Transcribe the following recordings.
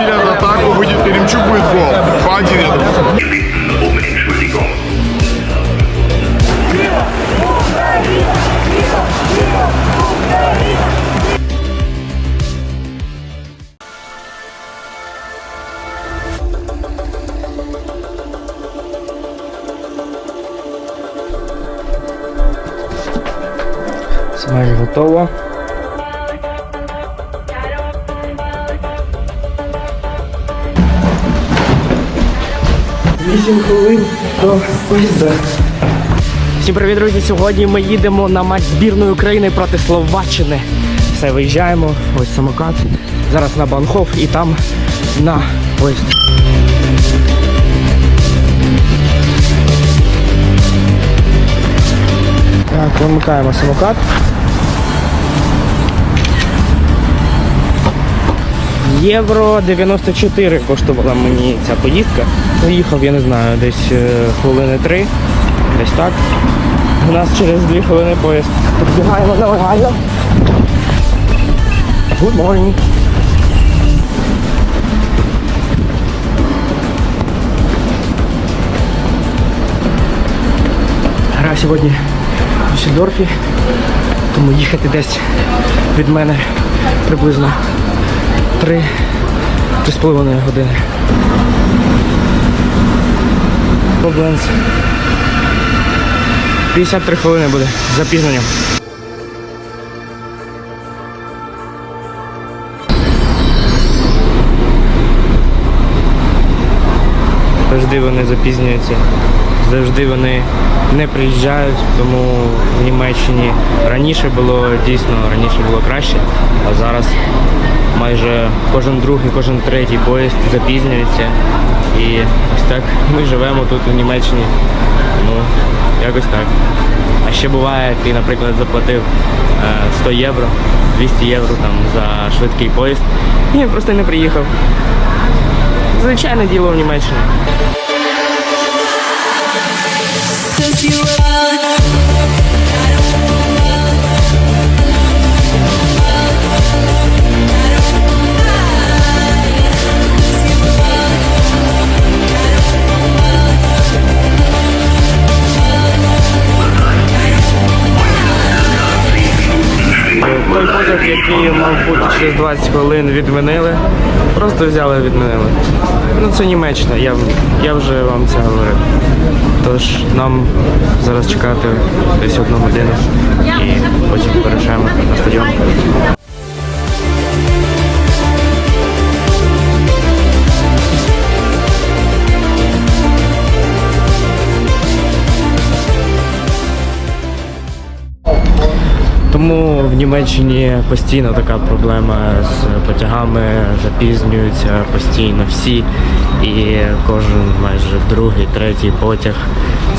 усилия на атаку, выйдет Еремчук, будет гол. 2-1, я думаю. Смесь готова. 8 хвилин до поїзда. Всім привіт, друзі! Сьогодні ми їдемо на матч збірної України проти Словаччини. Все, виїжджаємо, ось самокат. Зараз на Банхов і там на поїзд. Так, вимикаємо самокат. Євро 94 коштувала мені ця поїздка. Поїхав, я не знаю, десь е, хвилини три. Десь так. У нас через дві хвилини поїзд. Підбігаємо нелегально. Good morning. Гра сьогодні в Дюссельдорфі, тому їхати десь від мене приблизно 3 3,5 години. Проблемс. 53 хвилини буде з запізненням. Завжди вони запізнюються, завжди вони не приїжджають, тому в Німеччині раніше було дійсно раніше було краще, а зараз майже кожен другий, кожен третій поїзд запізнюється. І ось так ми живемо тут у Німеччині. Ну, якось так. А ще буває, ти, наприклад, заплатив е, 100 євро, 200 євро там за швидкий поїзд і я просто не приїхав. Звичайне діло в Німеччині. 20 хвилин, відмінили. Просто взяли і відмінили. Ну це Німеччина, я, я вже вам це говорив. Тож нам зараз чекати десь одну годину Німеччині постійно така проблема з потягами, запізнюються постійно всі. І кожен майже другий, третій потяг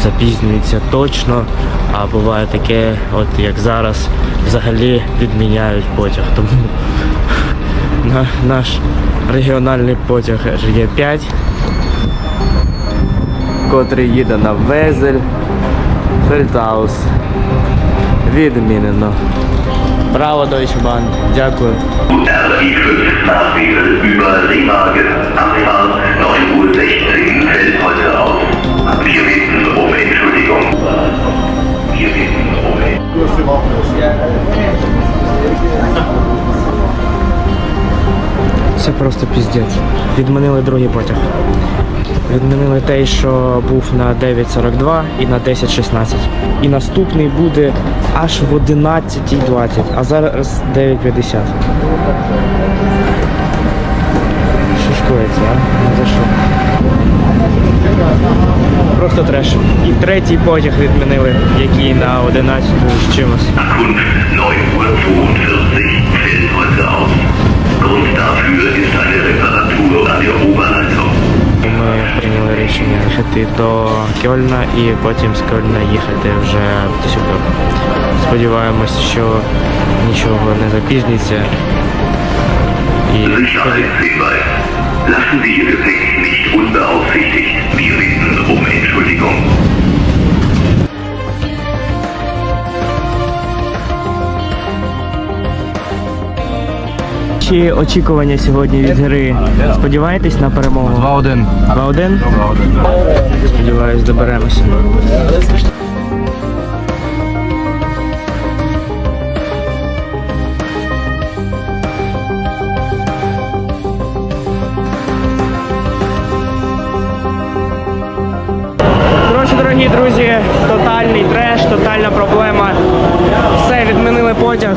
запізнюється точно. А буває таке, от як зараз, взагалі відміняють потяг. Тому на, наш регіональний потяг є 5, котрий їде на Везель, Фельтаус. Відмінено. Браво, Deutsche Bahn. Дякую. RI5 nach Wesel über Remagen. Abfahrt 9.16 Uhr fällt heute aus. Wir bitten um Entschuldigung. Wir bitten um Entschuldigung. Це просто піздець. Відмінили другий потяг. Відмінили той, що був на 9.42 і на 10.16. І наступний буде аж в 11.20, а зараз 9.50. Що шкується, а? Ну за що? Просто треш. І третій потяг відмінили, який на 11 з чимось. Рішення їхати до Кьольна і потім з Кьольна їхати вже в Дюссельдорф. Сподіваємось, що нічого не запізниться. І Lassen Sie Ihr Gepäck nicht unbeaufsichtigt. Wir bitten um Entschuldigung. Ваші очікування сьогодні від гри. Сподіваєтесь на перемогу? 2-1. 2-1? Сподіваюсь, доберемося. Коротше, дорогі друзі, тотальний треш, тотальна проблема. Все, відмінили потяг.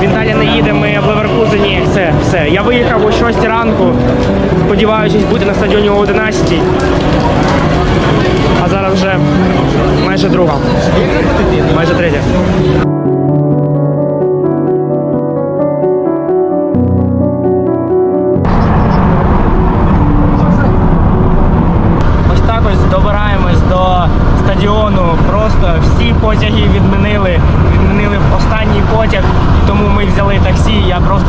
Він далі не їде, ми в Леверкузені. Все, все. Я виїхав о 6 ранку. Сподіваючись бути на стадіоні о 11. А зараз вже майже друга. Майже третя.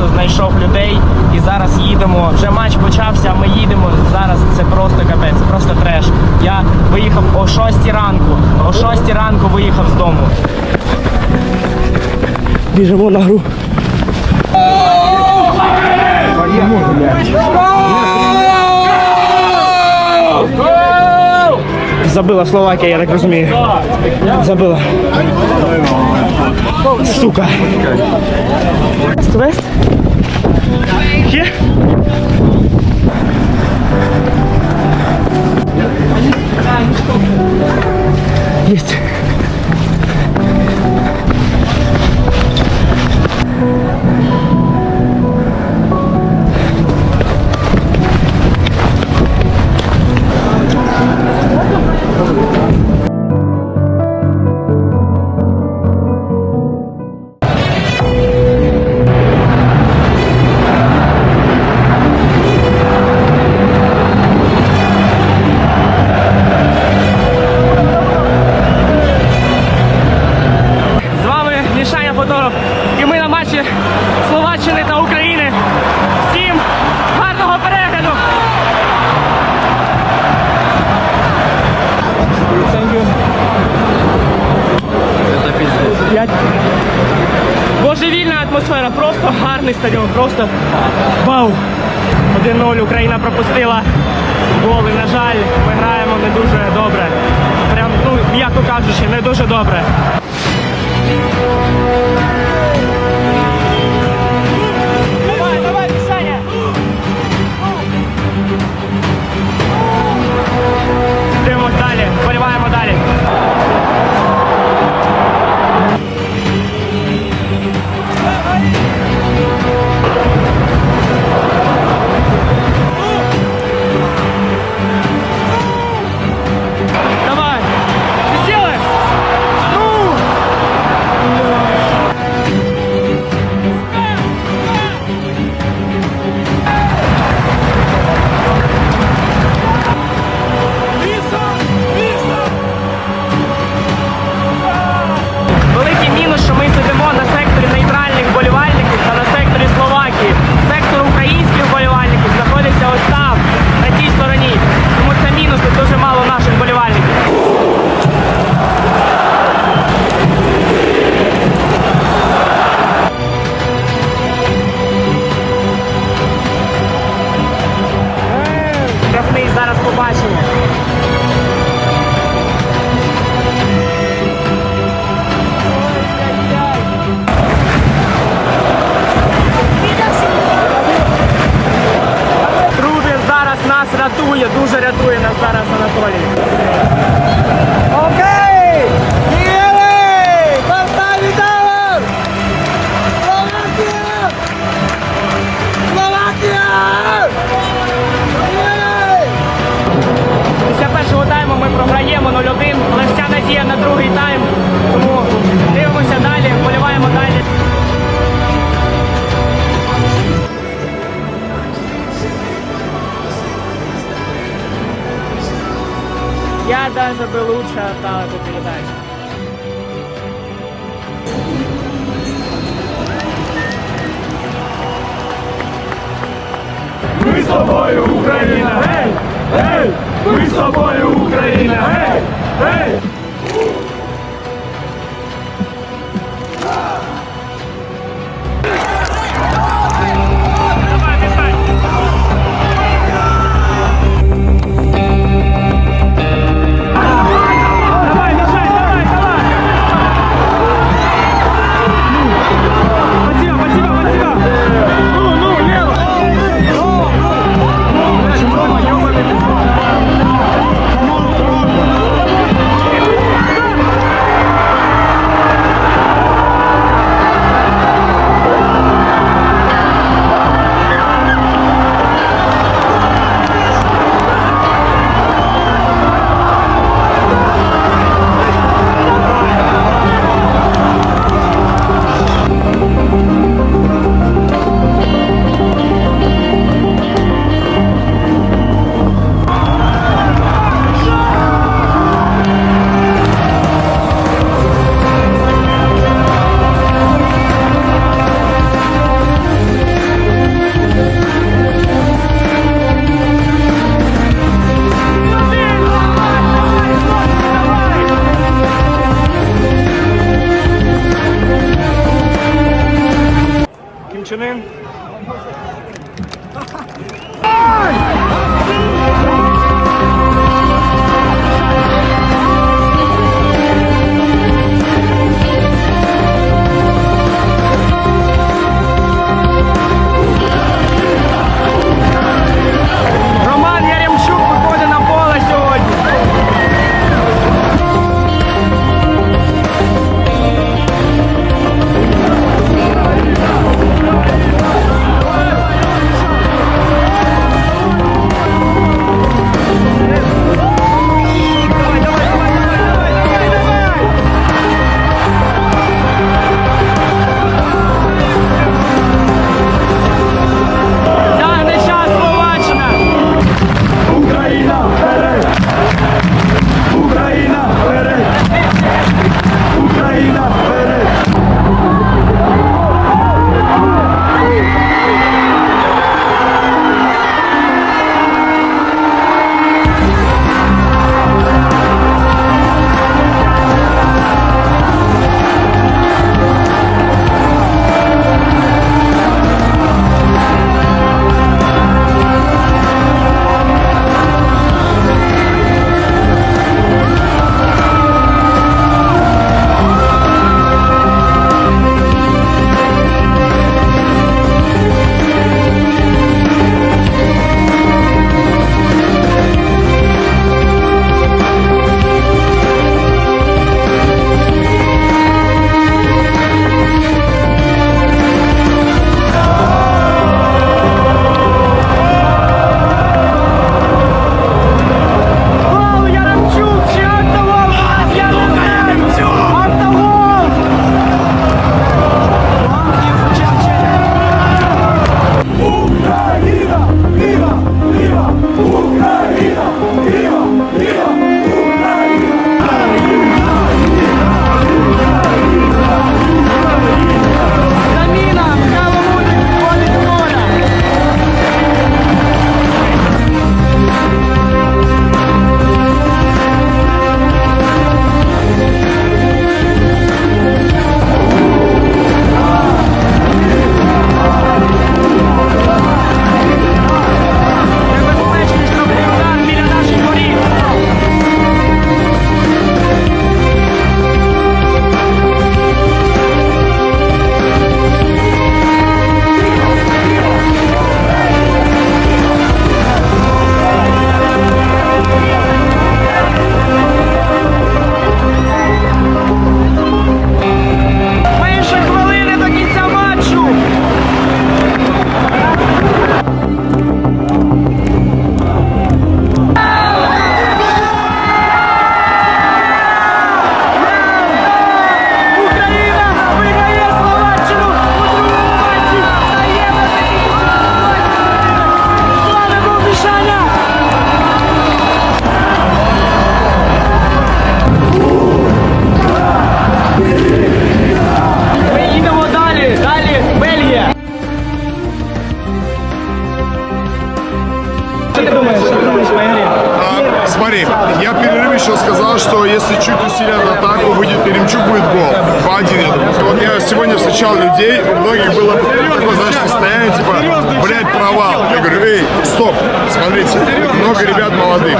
Просто знайшов людей і зараз їдемо. Вже матч почався, а ми їдемо. Зараз це просто капець, це просто треш. Я виїхав о 6 ранку. О 6 ранку виїхав з дому. Біжимо на гру. Забила Словакія, я так розумію. Забила. sztuka. Tu jest? Here? Jest. 5. Божевільна атмосфера, просто гарний стадіон, просто вау! 1-0, Україна пропустила голи. На жаль, ми граємо не дуже добре. Прям, ну, м'яко кажучи, не дуже добре. Я даже бы лучше отдал эту передачу. Ми з тобою, Україна! Гей! Гей! Ми з тобою, Україна! Гей! Гей! Встречал людей, у многих было такое, знаешь, состояние, типа, блядь, провал. Я говорю, эй, стоп, смотрите, много ребят молодых,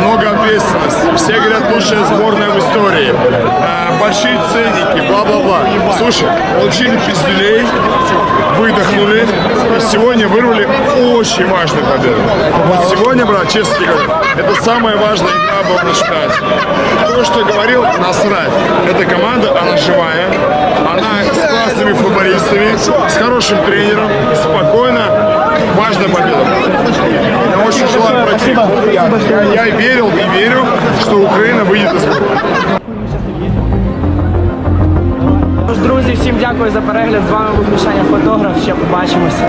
много ответственности. Все говорят, лучшая сборная в истории. Э, большие ценники, бла-бла-бла. Слушай, получили пизделей, выдохнули. И сегодня вырвали очень важную победу. Вот сегодня, брат, честно тебе говорю, это самая важная игра была на. То, что говорил, насрать. Эта с хорошим тренером, спокойно. Важная победа. Я очень желаю пройти. Я, я верил и верю, что Украина выйдет из группы. Тож, друзі, всім дякую за перегляд. З вами був Мішаня Фотограф. Ще побачимося.